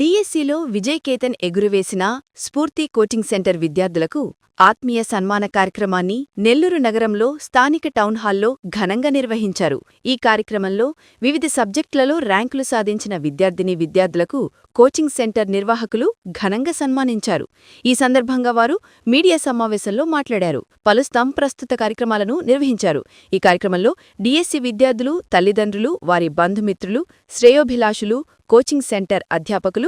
డిఎస్సిలో విజయ్ కేతన్ ఎగురువేసిన స్ఫూర్తి coaching centre విద్యార్థులకు ఆత్మీయ సన్మాన కార్యక్రమాన్ని నెల్లూరు నగరంలో స్థానిక టౌన్ హాల్లో ఘనంగా నిర్వహించారు. ఈ కార్యక్రమంలో వివిధ సబ్జెక్టులలో ర్యాంకులు సాధించిన విద్యార్థిని విద్యార్థులకు కోచింగ్ సెంటర్ నిర్వాహకులు ఘనంగా సన్మానించారు. ఈ సందర్భంగా వారు మీడియా సమావేశంలో మాట్లాడారు. పలు స్తం ప్రస్తుత కార్యక్రమాలను నిర్వహించారు. ఈ కార్యక్రమంలో డిఎస్సి విద్యార్థులు తల్లిదండ్రులు వారి బంధుమిత్రులు శ్రేయోభిలాషులు కోచింగ్ సెంటర్ అధ్యాపకులు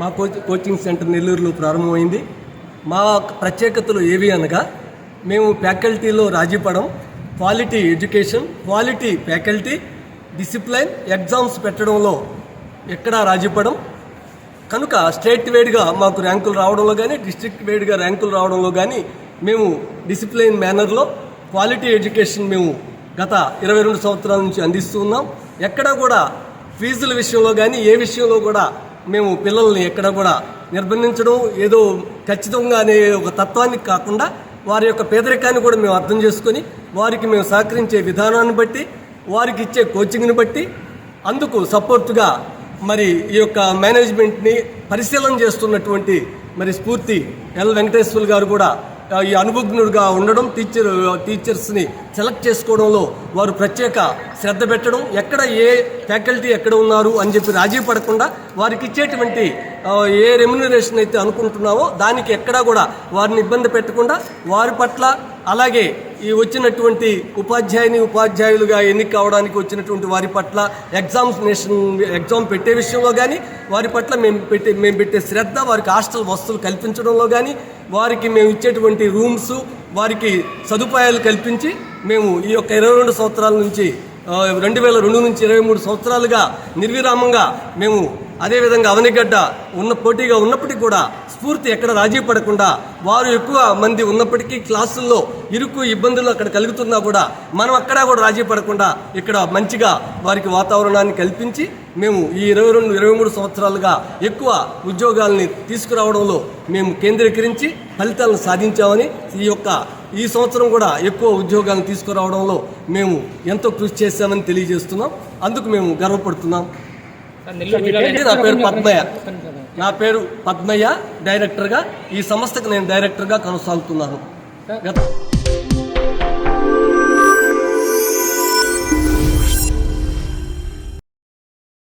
మా కోచ్ కోచింగ్ సెంటర్ నెల్లూరులో ప్రారంభమైంది. మా ప్రత్యేకతలు ఏవి అనగా మేము ఫ్యాకల్టీలో రాజీపడం quality education quality faculty discipline exams పెట్టడంలో ఎక్కడా రాజీపడం. కనుక స్టేట్ వైడ్గా మాకు ర్యాంకులు రావడంలో కానీ డిస్ట్రిక్ట్ వైడ్గా ర్యాంకులు రావడంలో కానీ మేము డిసిప్లైన్ మేనర్లో క్వాలిటీ ఎడ్యుకేషన్ మేము గత ఇరవై రెండు సంవత్సరాల నుంచి అందిస్తూ ఉన్నాం. ఎక్కడా కూడా ఫీజుల విషయంలో కానీ ఏ విషయంలో కూడా మేము పిల్లల్ని ఎక్కడ కూడా నిర్బంధించడం ఏదో ఖచ్చితంగా అనే ఒక తత్వాన్ని కాకుండా వారి యొక్క పేదరికాన్ని కూడా మేము అర్థం చేసుకొని వారికి మేము సహకరించే విధానాన్ని బట్టి వారికి ఇచ్చే కోచింగ్ని బట్టి అందుకు సపోర్ట్గా మరి ఈ యొక్క మేనేజ్మెంట్ని పరిశీలన చేస్తున్నటువంటి మరి స్ఫూర్తి ఎల్ వెంకటేశ్వర్ గారు కూడా ఈ అనుభజ్ఞుడిగా ఉండడం టీచర్ టీచర్స్ని సెలెక్ట్ చేసుకోవడంలో వారు ప్రత్యేక శ్రద్ధ పెట్టడం ఎక్కడ ఏ ఫ్యాకల్టీ ఎక్కడ ఉన్నారు అని చెప్పి రాజీ పడకుండా వారికి ఇచ్చేటువంటి ఏ రెమ్యునరేషన్ అయితే అనుకుంటున్నావో దానికి ఎక్కడా కూడా వారిని ఇబ్బంది పెట్టకుండా వారి పట్ల అలాగే ఈ వచ్చినటువంటి ఉపాధ్యాయుని ఉపాధ్యాయులుగా ఎన్నిక కావడానికి వచ్చినటువంటి వారి పట్ల ఎగ్జామినేషన్ ఎగ్జామ్ పెట్టే విషయంలో కానీ వారి పట్ల మేము పెట్టే మేము పెట్టే శ్రద్ధ వారికి హాస్టల్ వసతులు కల్పించడంలో కానీ వారికి మేము ఇచ్చేటువంటి రూమ్స్ వారికి సదుపాయాలు కల్పించి మేము ఈ యొక్క ఇరవై రెండు సంవత్సరాల నుంచి రెండు వేల రెండు నుంచి ఇరవై మూడు సంవత్సరాలుగా నిర్విరామంగా మేము అదేవిధంగా అవనిగడ్డ ఉన్న పోటీగా ఉన్నప్పటికీ కూడా స్ఫూర్తి ఎక్కడ రాజీ పడకుండా వారు ఎక్కువ మంది ఉన్నప్పటికీ క్లాసుల్లో ఇరుకు ఇబ్బందులు అక్కడ కలుగుతున్నా కూడా మనం అక్కడ కూడా రాజీ పడకుండా ఇక్కడ మంచిగా వారికి వాతావరణాన్ని కల్పించి మేము ఈ ఇరవై రెండు ఇరవై మూడు సంవత్సరాలుగా ఎక్కువ ఉద్యోగాల్ని తీసుకురావడంలో మేము కేంద్రీకరించి ఫలితాలను సాధించామని ఈ యొక్క ఈ సంవత్సరం కూడా ఎక్కువ ఉద్యోగాలను తీసుకురావడంలో మేము ఎంతో కృషి చేశామని తెలియజేస్తున్నాం. అందుకు మేము గర్వపడుతున్నాం. నా పేరు పద్మయ్య. నా పేరు పద్మయ్య డైరెక్టర్గా ఈ సంస్థకు నేను డైరెక్టర్గా కొనసాగుతున్నాను. గత